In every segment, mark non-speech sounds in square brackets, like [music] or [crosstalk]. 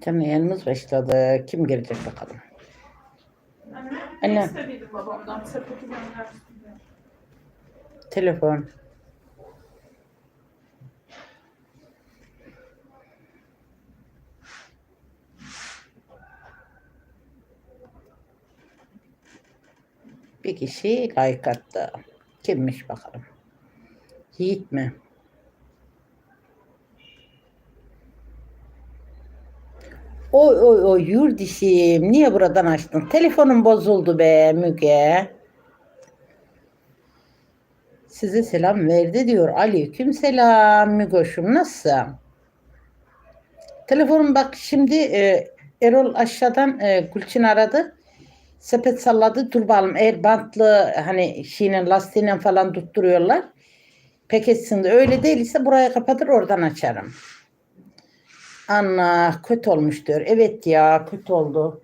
Canlı yayınımız başladı. Kim gelecek bakalım. Anne. Telefon. Bir kişi like attı. Kimmiş bakalım. Yiğit mi? Oy oy oy yurdişim. Niye buradan açtın? Telefonum bozuldu be Müge. Size selam verdi diyor. Aleyküm selam Mügoş'um. Nasılsın? Telefonum bak şimdi e, Erol aşağıdan e, Gülçin aradı. Sepet salladı. Dur bakalım eğer bantlı hani şeyinin lastiğiyle falan tutturuyorlar. Pek etsin de öyle değilse buraya kapatır oradan açarım. Anna kötü olmuş diyor. Evet ya kötü oldu.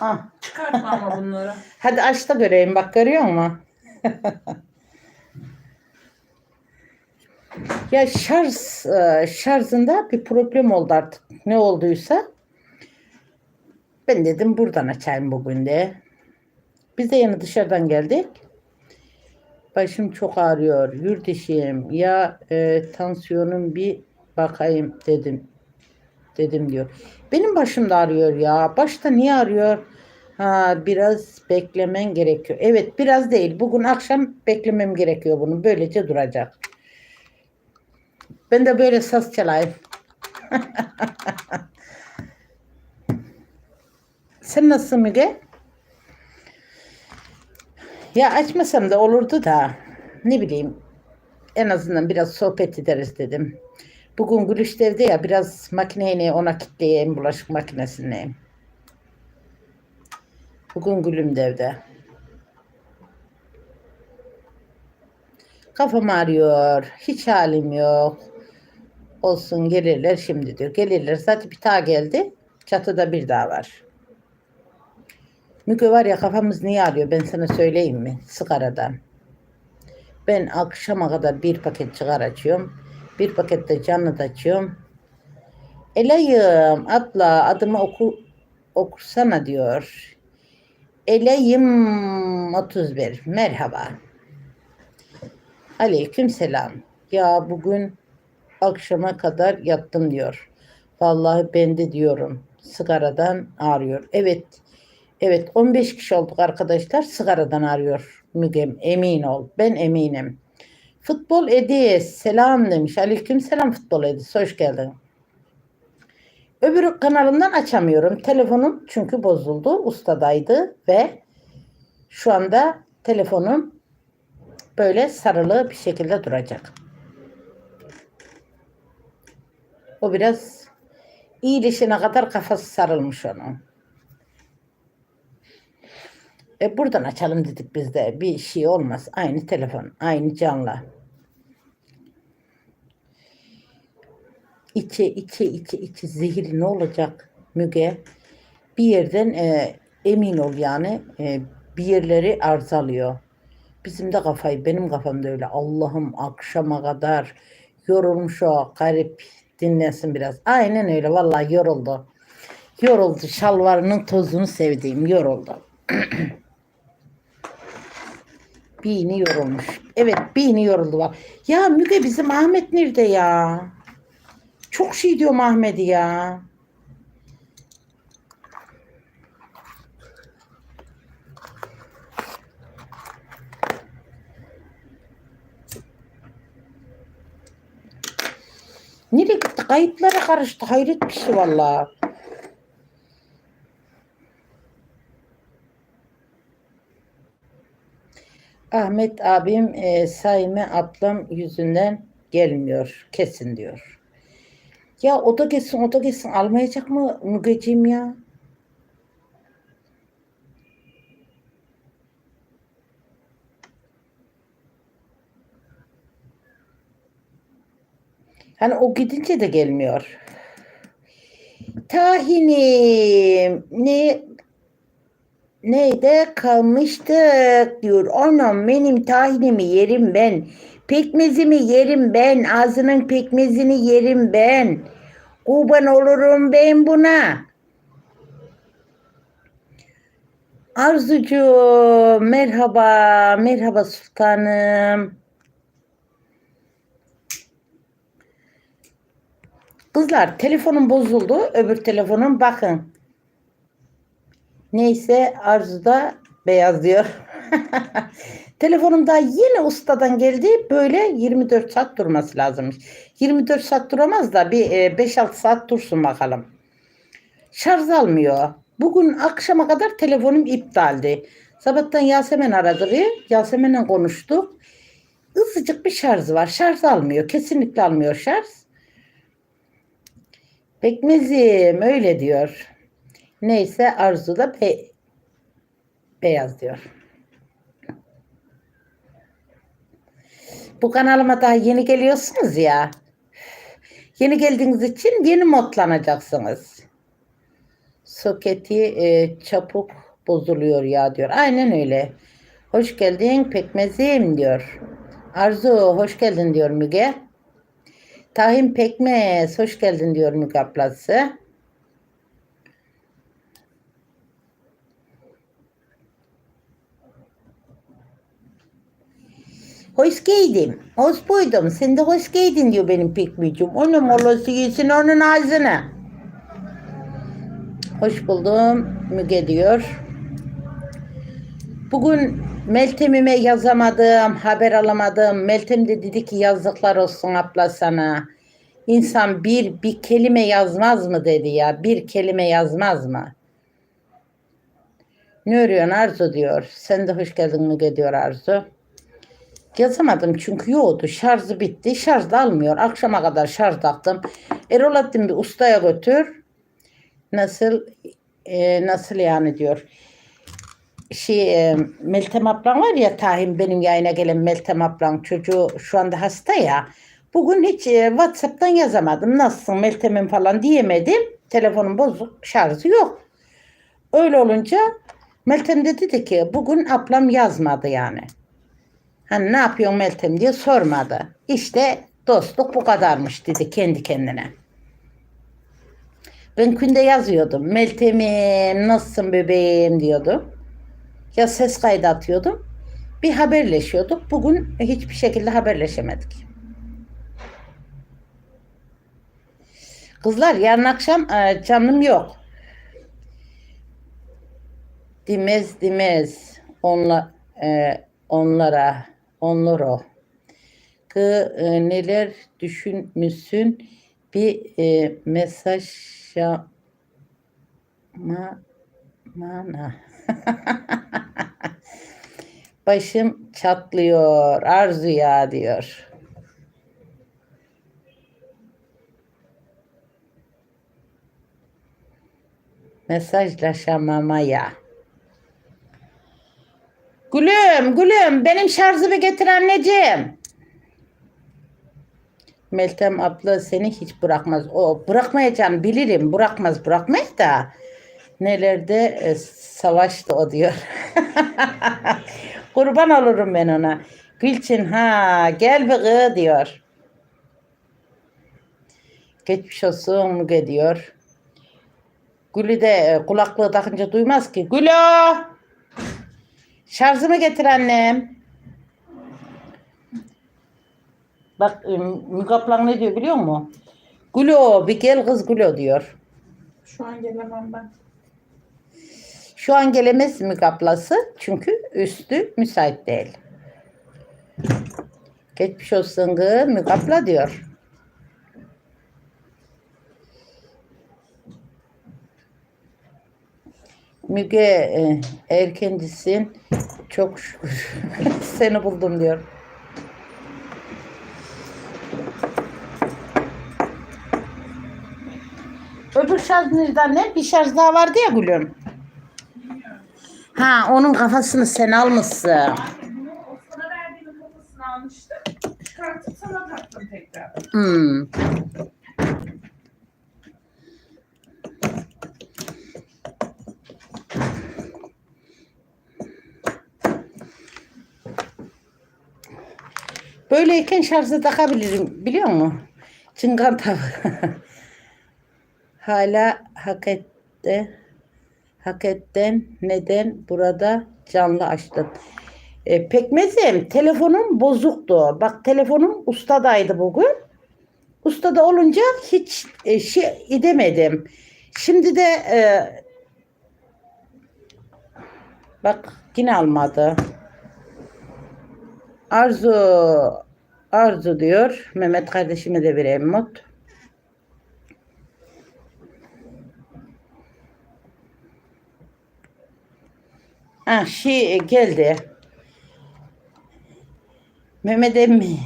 Ah, Çıkartma ama bunları. [laughs] hadi aç da göreyim bak görüyor musun? [laughs] Ya şarj e, şarjında bir problem oldu artık. Ne olduysa. Ben dedim buradan açayım bugün de. Biz de yeni dışarıdan geldik. Başım çok ağrıyor. Yurdeşim ya e, tansiyonum bir bakayım dedim. Dedim diyor. Benim başım da ağrıyor ya. Başta niye ağrıyor? Ha biraz beklemen gerekiyor. Evet biraz değil. Bugün akşam beklemem gerekiyor bunu. Böylece duracak. Ben de böyle saz çalayım. [laughs] Sen nasılsın Müge? Ya açmasam da olurdu da ne bileyim en azından biraz sohbet ederiz dedim. Bugün Gülüştev'de ya biraz makineyi ona kitleyeyim bulaşık makinesini. Bugün Gülüm devde. Kafam ağrıyor. Hiç halim yok. Olsun gelirler şimdi diyor. Gelirler. Zaten bir daha geldi. Çatıda bir daha var. Müge var ya kafamız niye ağrıyor ben sana söyleyeyim mi? Sigaradan. Ben akşama kadar bir paket sigara açıyorum. Bir paket de canlı da açıyorum. Elayım abla adımı oku, okursana diyor. Eleyim 31. Merhaba. Aleyküm selam. Ya bugün akşama kadar yattım diyor. Vallahi ben de diyorum. Sigaradan ağrıyor. Evet. Evet 15 kişi olduk arkadaşlar. Sigaradan ağrıyor. Mügem emin ol. Ben eminim. Futbol Edis selam demiş. Aleyküm selam Futbol Edis. Hoş geldin. Öbür kanalımdan açamıyorum. Telefonum çünkü bozuldu. Ustadaydı ve şu anda telefonum böyle sarılı bir şekilde duracak. O biraz iyileşene kadar kafası sarılmış onun. E buradan açalım dedik biz de. Bir şey olmaz. Aynı telefon, aynı canlı. İçe, içe, içe, içe zehir ne olacak Müge? Bir yerden e, emin ol yani e, bir yerleri arzalıyor. Bizim de kafayı, benim kafam da öyle. Allah'ım akşama kadar yorulmuş o garip dinlensin biraz. Aynen öyle vallahi yoruldu. Yoruldu. Şalvarının tozunu sevdiğim yoruldu. [clears throat] Bini yorulmuş. Evet bini yoruldu bak. Ya Müge bizim Ahmet nerede ya? Çok şey diyor Ahmet'i ya. Nereye gitti? Kayıplara karıştı. Hayret bir şey valla. Ahmet abim e, Saime ablam yüzünden gelmiyor. Kesin diyor. Ya o da gelsin o da gelsin. Almayacak mı Mügeciğim ya? Hani o gidince de gelmiyor. Tahinim ne Neyde kalmıştık diyor. Anam benim tahinimi yerim ben. Pekmezimi yerim ben. Ağzının pekmezini yerim ben. Kurban olurum ben buna. Arzucu merhaba, merhaba sultanım. Kızlar telefonum bozuldu. Öbür telefonum bakın. Neyse Arzu da beyaz diyor. [laughs] Telefonum daha yeni ustadan geldi. Böyle 24 saat durması lazımmış. 24 saat duramaz da bir e, 5-6 saat dursun bakalım. Şarj almıyor. Bugün akşama kadar telefonum iptaldi. Sabahtan Yasemin aradı. Yasemin'le konuştuk. Isıcık bir şarjı var. Şarj almıyor. Kesinlikle almıyor şarj. Pekmezim öyle diyor. Neyse Arzu da be- beyaz diyor. Bu kanalıma daha yeni geliyorsunuz ya. Yeni geldiğiniz için yeni modlanacaksınız. Soketi e, çabuk bozuluyor ya diyor. Aynen öyle. Hoş geldin pekmezim diyor. Arzu hoş geldin diyor Müge. Tahin pekmez hoş geldin diyor Müge ablası. Hoş geldin. Hoş buydum. Sen de hoş geldin diyor benim pekmecim. Onun molası yesin onun ağzına. Hoş buldum Müge diyor. Bugün Meltem'ime yazamadım, haber alamadım. Meltem de dedi ki yazıklar olsun abla sana. İnsan bir bir kelime yazmaz mı dedi ya. Bir kelime yazmaz mı? Ne örüyorsun Arzu diyor. Sen de hoş geldin Müge diyor Arzu. Yazamadım çünkü yoktu. Şarjı bitti. Şarj da almıyor. Akşama kadar şarj taktım. Erolattin bir ustaya götür. Nasıl e, nasıl yani diyor. Şey e, Meltem ablam var ya Tahim benim yayına gelen Meltem ablam çocuğu şu anda hasta ya. Bugün hiç e, WhatsApp'tan yazamadım. Nasılsın Meltem'in falan diyemedim. Telefonum bozuk. Şarjı yok. Öyle olunca Meltem de dedi ki bugün ablam yazmadı yani. Hani ne yapıyorsun Meltem diye sormadı. İşte dostluk bu kadarmış dedi kendi kendine. Ben günde yazıyordum. Meltem'im nasılsın bebeğim diyordum. Ya ses kaydı atıyordum. Bir haberleşiyorduk. Bugün hiçbir şekilde haberleşemedik. Kızlar yarın akşam e, canım yok. Dimez dimez onla, e, onlara onlar o. Kı, e, neler düşünmüşsün bir e, mesaj ma, mana. [laughs] Başım çatlıyor arzu ya diyor. Mesajlaşamamaya. Gülüm, gülüm, benim şarjımı getir anneciğim. Meltem abla seni hiç bırakmaz. O bırakmayacağım bilirim. Bırakmaz bırakmaz da. Nelerde e, savaştı o diyor. [laughs] Kurban olurum ben ona. Gülçin ha gel be kız diyor. Geçmiş olsun diyor. Gülü de e, kulaklığı takınca duymaz ki. Gülo! Şarjımı getir annem. Bak e, Müge ablan ne diyor biliyor musun? Gülo bir gel kız Gülo diyor. Şu an gelemem ben. Şu an gelemez Müge ablası çünkü üstü müsait değil. Geçmiş olsun kız Müge abla diyor. Müge e, erkencisin. Çok şükür [laughs] seni buldum diyor. Öbür şarj nerede anne? Bir şarj daha vardı ya gülüm. Ha onun kafasını sen almışsın. O sana verdiğimin kafasını almıştım. Çıkartıp sana taktım tekrar. Hmm. Böyleyken şarjı takabilirim biliyor musun? Çıngan tabi. [laughs] hala hak etti. Hak etten neden burada canlı açtın? E, pekmezim telefonum bozuktu. Bak telefonum ustadaydı bugün. Ustada olunca hiç e, şey edemedim. Şimdi de e, bak yine almadı. Arzu Arzu diyor. Mehmet kardeşime de vereyim mod. Ha şey geldi. Mehmet emmi.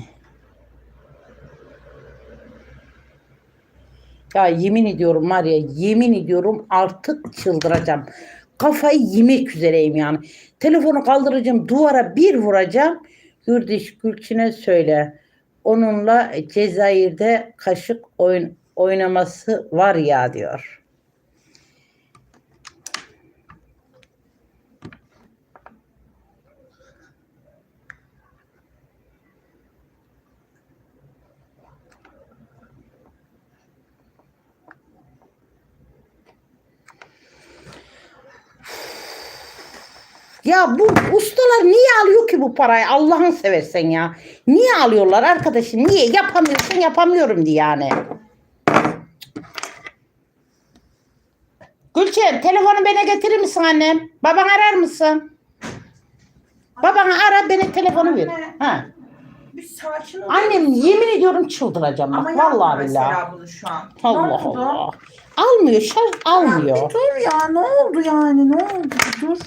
Ya yemin ediyorum var ya yemin ediyorum artık çıldıracağım. Kafayı yemek üzereyim yani. Telefonu kaldıracağım duvara bir vuracağım. Yurdiş Gülçin'e söyle. Onunla Cezayir'de kaşık oyun, oynaması var ya diyor. Ya bu ustalar niye alıyor ki bu parayı? Allah'ın seversen ya. Niye alıyorlar arkadaşım? Niye? Yapamıyorsun yapamıyorum diye yani. Gülçin telefonu bana getirir misin annem? Baban arar mısın? Babanı ara bana telefonu ver. Anne. Ha. Bir sakin ol. Annem yemin ediyorum çıldıracağım bak. Ama yapma Vallahi mesela billahi. bunu şu an. Allah oldu? Allah. Almıyor şarj almıyor. Bir dur ya ne oldu yani ne oldu Bir dur.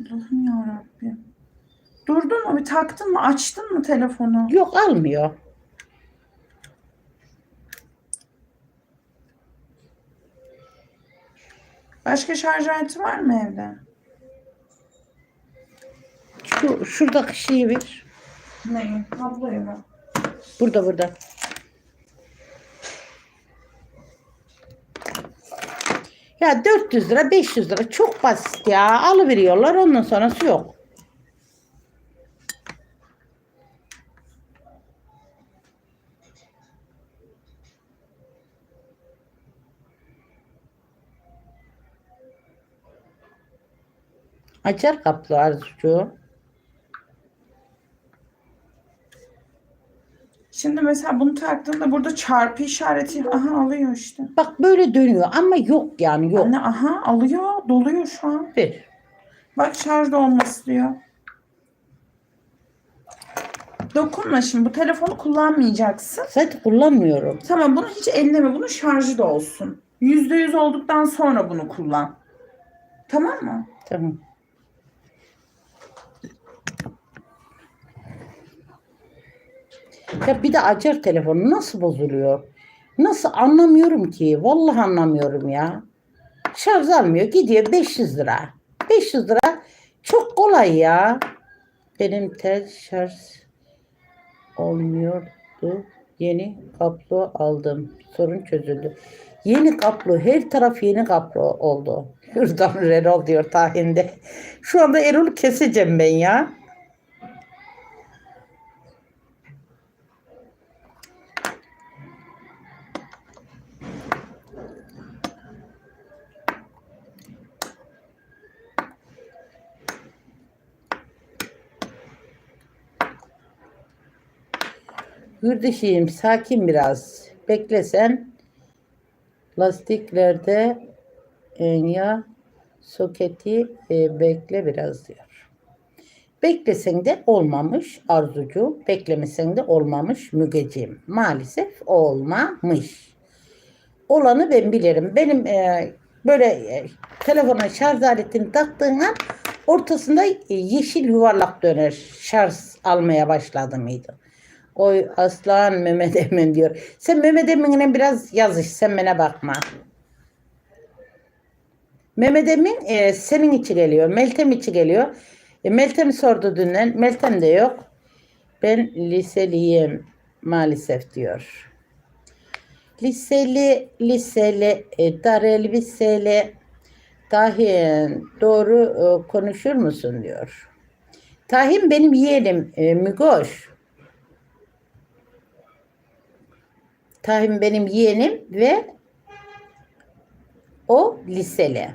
Allah'ım yarabbim. Durdun mu bir taktın mı açtın mı telefonu? Yok almıyor. Başka şarj aleti var mı evde? Şu, şuradaki şeyi ver. Neyi? Kabloyu mu? Burada burada. Ya 400 lira 500 lira çok basit ya. Alıveriyorlar ondan sonrası yok. Açar kaplı Arzucuğum. Şimdi mesela bunu taktığında burada çarpı işareti aha alıyor işte. Bak böyle dönüyor ama yok yani yok. Anne aha alıyor doluyor şu an. Ver. Bak şarjda olması diyor. Dokunma şimdi bu telefonu kullanmayacaksın. Zaten kullanmıyorum. Tamam bunu hiç elleme bunun şarjı da olsun. Yüzde yüz olduktan sonra bunu kullan. Tamam mı? Tamam. Ya bir de acar telefonu nasıl bozuluyor? Nasıl anlamıyorum ki. Vallahi anlamıyorum ya. Şarj almıyor. Gidiyor 500 lira. 500 lira çok kolay ya. Benim tel şarj olmuyordu. Yeni kablo aldım. Sorun çözüldü. Yeni kablo. Her taraf yeni kablo oldu. Hürdan [laughs] Erol diyor tahinde. Şu anda Erol'u keseceğim ben ya. Yurdişiyim sakin biraz. Beklesen lastiklerde ya soketi e, bekle biraz diyor. Beklesen de olmamış Arzucu, beklemesen de olmamış Mügeciğim. Maalesef olmamış. Olanı ben bilirim. Benim e, böyle e, telefona şarj aletini taktığın an ortasında e, yeşil yuvarlak döner. Şarj almaya başladı mıydı? Oy aslan Mehmet Emin diyor. Sen Mehmet Emin'e biraz yazış. Sen bana bakma. Mehmet Emin e, senin için geliyor. Meltem için geliyor. E, Meltem sordu dünden. Meltem de yok. Ben liseliyim maalesef diyor. Liseli, liseli, e, dar elbiseli. Tahin doğru e, konuşur musun diyor. Tahin benim yeğenim e, Mügoş. Tahim benim yeğenim ve o liseli.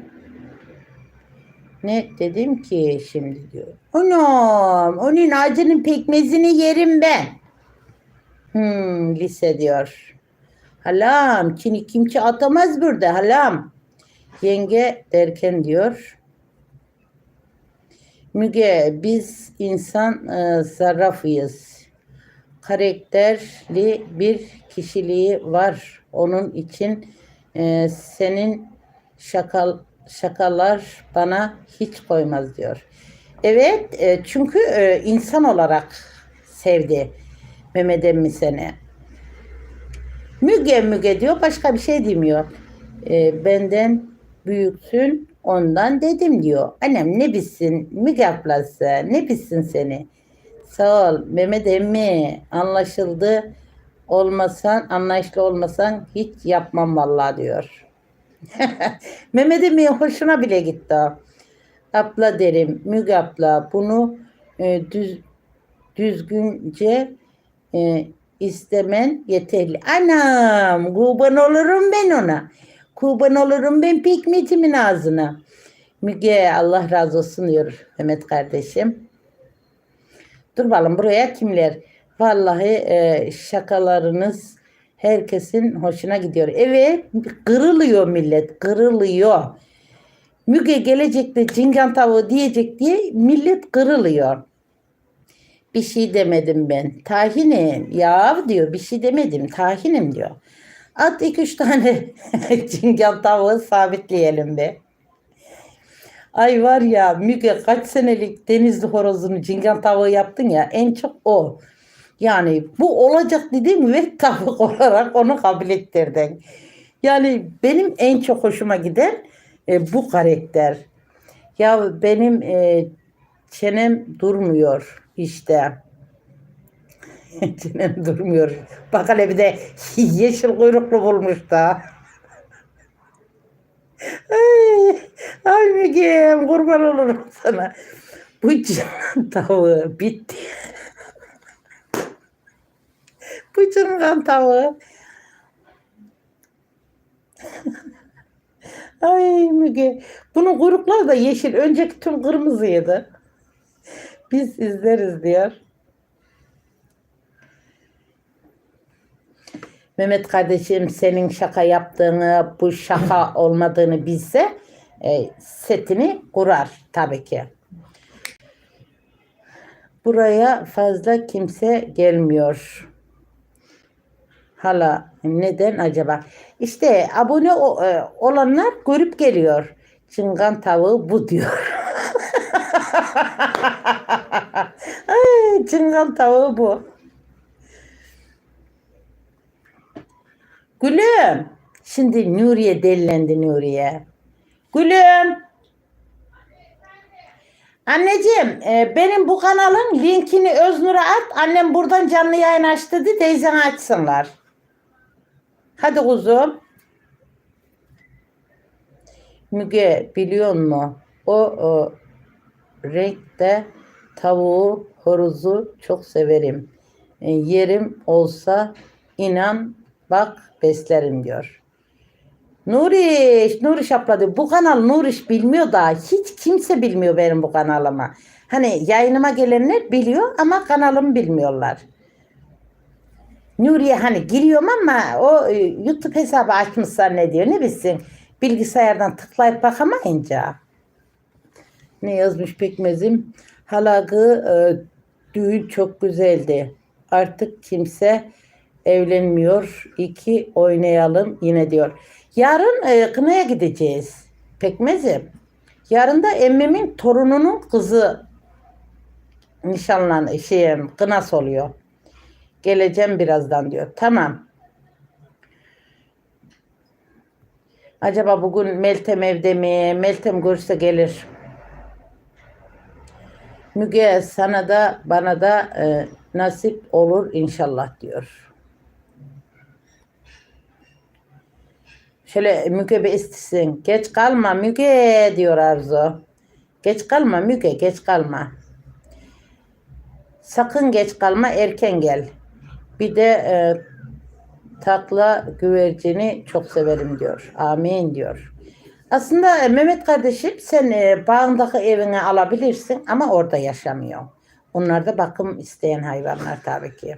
Ne dedim ki şimdi diyor. Anam onun acının pekmezini yerim ben. Hmm, lise diyor. Halam çini kimçe atamaz burada halam. Yenge derken diyor. Müge biz insan e, zarrafıyız. Karakterli bir kişiliği var. Onun için e, senin şakal şakalar bana hiç koymaz diyor. Evet e, çünkü e, insan olarak sevdi Mehmet emmi seni. Müge müge diyor başka bir şey demiyor. E, benden büyüksün ondan dedim diyor. Annem ne bilsin Müge ablası ne bilsin seni. Sağ ol Mehmet emmi anlaşıldı olmasan anlayışlı olmasan hiç yapmam vallahi diyor. [laughs] Mehmet emmi hoşuna bile gitti. Abla derim Müge abla bunu e, düz, düzgünce e, istemen yeterli. Anam kurban olurum ben ona. Kurban olurum ben pekmecimin ağzına. Müge Allah razı olsun diyor Mehmet kardeşim. Dur bakalım buraya kimler? Vallahi e, şakalarınız herkesin hoşuna gidiyor. Evet kırılıyor millet kırılıyor. Müge gelecekte cingan tavuğu diyecek diye millet kırılıyor. Bir şey demedim ben. Tahinim. Ya diyor bir şey demedim. Tahinim diyor. At iki üç tane [laughs] cingan tavuğu sabitleyelim be. Ay var ya Müge kaç senelik denizli horozunu cingan tavuğu yaptın ya en çok o. Yani bu olacak dedim ve [laughs] tavuk olarak onu kabul ettirdin. Yani benim en çok hoşuma giden e, bu karakter. Ya benim e, çenem durmuyor işte. [laughs] çenem durmuyor. Bak hele bir de [laughs] yeşil kuyruklu bulmuş da. Ay, Müge'm kurban olurum sana. Bu can [laughs] tavuğu bitti. Bu can tavuğu. [laughs] Ay Müge. Bunun kuyrukları da yeşil. Önceki tüm kırmızıydı. Biz izleriz diyor. Mehmet kardeşim senin şaka yaptığını, bu şaka olmadığını bilse e, setini kurar tabii ki. Buraya fazla kimse gelmiyor. Hala neden acaba? İşte abone e, olanlar görüp geliyor. Çıngan tavuğu bu diyor. [laughs] Ay, çıngan tavuğu bu. Gülüm. Şimdi Nuriye delilendi Nuriye. Gülüm. Anneciğim e, benim bu kanalın linkini Öznur'a at. Annem buradan canlı yayın açtı dedi. Teyzen açsınlar. Hadi kuzum. Müge biliyor musun? O, o renkte tavuğu, horozu çok severim. E, yerim olsa inan bak beslerim diyor. Nuriş, Nuriş abla diyor. Bu kanal Nuriş bilmiyor da hiç kimse bilmiyor benim bu kanalımı. Hani yayınıma gelenler biliyor ama kanalımı bilmiyorlar. Nuriye hani giriyorum ama o e, YouTube hesabı açmış zannediyor. Ne bilsin bilgisayardan tıklayıp bakamayınca. Ne yazmış pekmezim? Halagı e, düğün çok güzeldi. Artık kimse evlenmiyor. İki oynayalım yine diyor. Yarın e, kınaya gideceğiz. Pekmezim. Yarın da emmimin torununun kızı nişanlan şey kınası oluyor. Geleceğim birazdan diyor. Tamam. Acaba bugün Meltem evde mi? Meltem görse gelir. Müge sana da bana da e, nasip olur inşallah diyor. Şöyle Müge bir istesin. Geç kalma Müge diyor Arzu. Geç kalma Müge geç kalma. Sakın geç kalma erken gel. Bir de e, Takla güvercini çok severim diyor. Amin diyor. Aslında e, Mehmet kardeşim sen e, bağındaki evini alabilirsin ama orada yaşamıyor. Onlar da bakım isteyen hayvanlar tabii ki.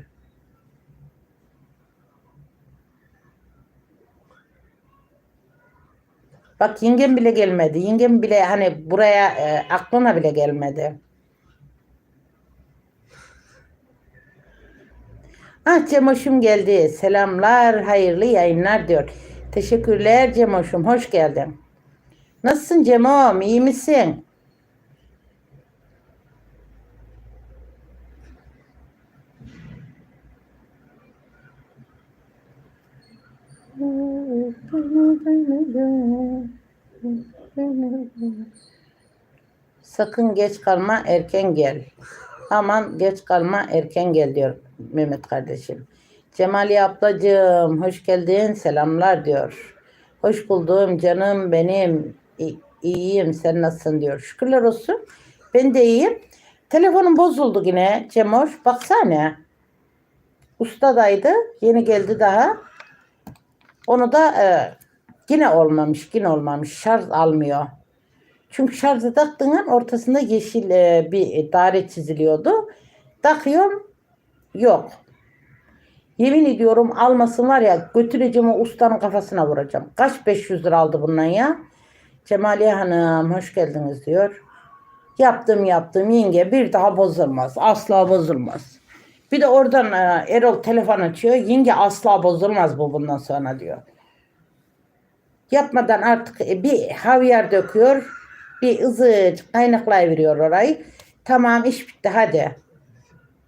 Bak yengem bile gelmedi. Yengem bile hani buraya e, aklına bile gelmedi. Ah Cemoş'um geldi. Selamlar, hayırlı yayınlar diyor. Teşekkürler Cemoş'um, hoş geldin. Nasılsın Cemom, iyi misin? Sakın geç kalma, erken gel. Aman geç kalma, erken gel diyor Mehmet kardeşim. Cemali ablacığım, hoş geldin, selamlar diyor. Hoş buldum canım benim. İyiyim, sen nasılsın diyor. Şükürler olsun. Ben de iyiyim. Telefonum bozuldu yine Cemoş. Baksana. Ustadaydı. Yeni geldi daha. Onu da e, yine olmamış. Yine olmamış. Şarj almıyor. Çünkü şarjı taktığın ortasında yeşil e, bir daire çiziliyordu. Takıyorum. Yok. Yemin ediyorum almasın var ya götüreceğim o ustanın kafasına vuracağım. Kaç 500 lira aldı bundan ya? Cemaliye Hanım hoş geldiniz diyor. Yaptım yaptım yenge bir daha bozulmaz. Asla bozulmaz. Bir de oradan e, Erol telefon açıyor. Yenge asla bozulmaz bu bundan sonra diyor. Yapmadan artık e, bir havyar döküyor. Bir ızıç kaynaklayıveriyor orayı. Tamam iş bitti hadi.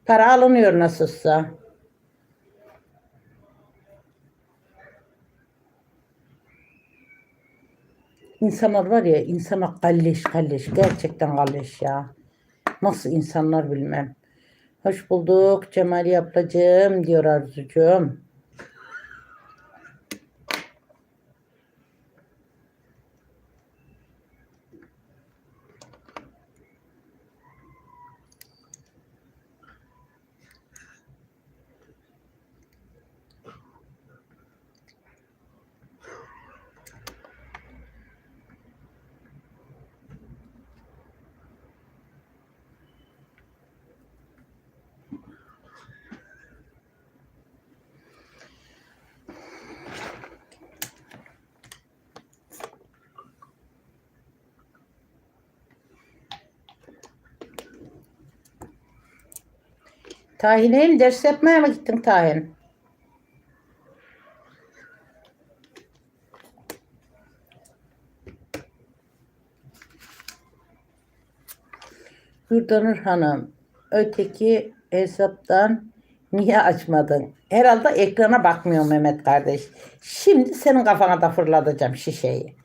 Para alınıyor nasılsa. İnsanlar var ya insana kalleş kalleş gerçekten kalleş ya. Nasıl insanlar bilmem. Hoş bulduk Cemali ablacığım diyor Arzucuğum. Tahin'im ders yapmaya mı gittin Tahin? Gürdanur Hanım, öteki hesaptan niye açmadın? Herhalde ekrana bakmıyor Mehmet kardeş. Şimdi senin kafana da fırlatacağım şişeyi.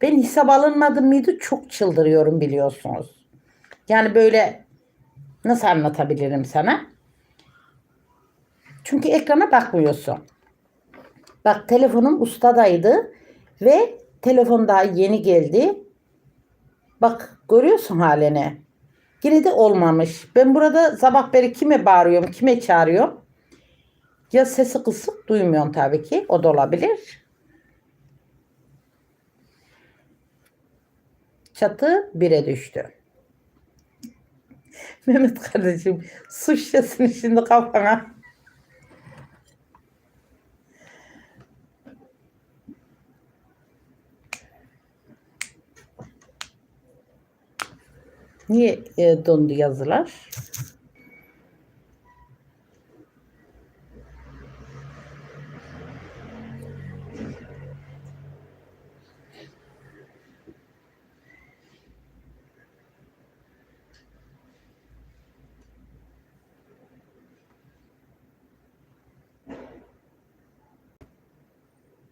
Ben hesap alınmadım mıydı çok çıldırıyorum biliyorsunuz. Yani böyle nasıl anlatabilirim sana? Çünkü ekrana bakmıyorsun. Bak telefonum ustadaydı ve telefon daha yeni geldi. Bak görüyorsun halini. Yine de olmamış. Ben burada sabah beri kime bağırıyorum, kime çağırıyorum? Ya sesi kısık duymuyorum tabii ki. O da olabilir. Çatı bire düştü. [laughs] Mehmet kardeşim su şişesini şimdi kafana. Niye e, dondu yazılar?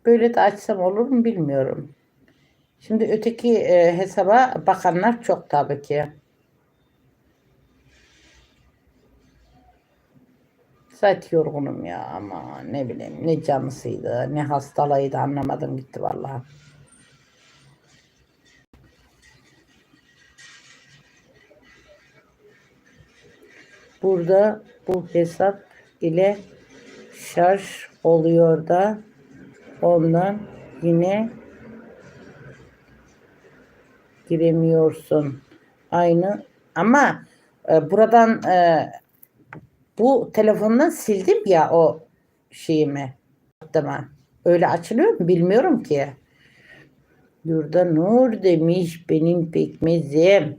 Böyle de açsam olur mu bilmiyorum. Şimdi öteki e, hesaba bakanlar çok tabii ki. Zaten yorgunum ya ama ne bileyim ne canısıydı ne hastalığıydı anlamadım gitti vallahi. Burada bu hesap ile şarj oluyor da ondan yine giremiyorsun. Aynı ama e, buradan e, bu telefondan sildim ya o şeyimi. Tamam. Öyle açılıyor mu bilmiyorum ki. Yurda Nur demiş benim pekmezim.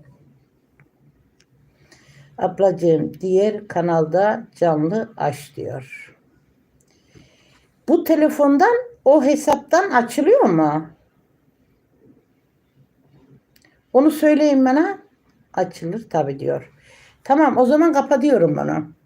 Ablacığım diğer kanalda canlı aç diyor. Bu telefondan o hesaptan açılıyor mu? Onu söyleyin bana. Açılır tabii diyor. Tamam o zaman kapatıyorum bunu.